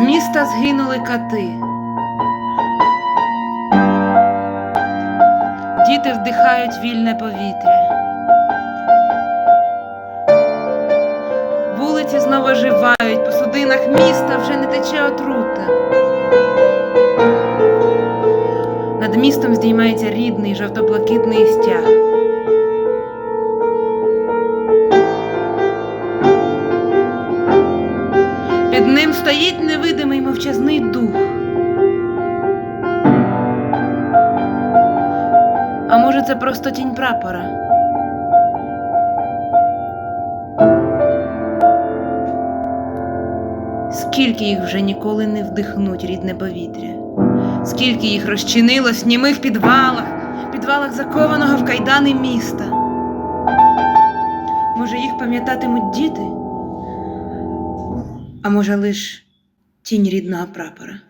міста згинули кати. Діти вдихають вільне повітря. Вулиці знову оживають, по судинах міста вже не тече отрута. Над містом здіймається рідний жовто-блакитний стяг. Під ним стоїть невидимий мовчазний дух. А може, це просто тінь прапора? Скільки їх вже ніколи не вдихнуть рідне повітря, скільки їх розчинилось в німих підвалах, підвалах закованого в кайдани міста. Може, їх пам'ятатимуть діти? А може, лиш тінь рідного прапора?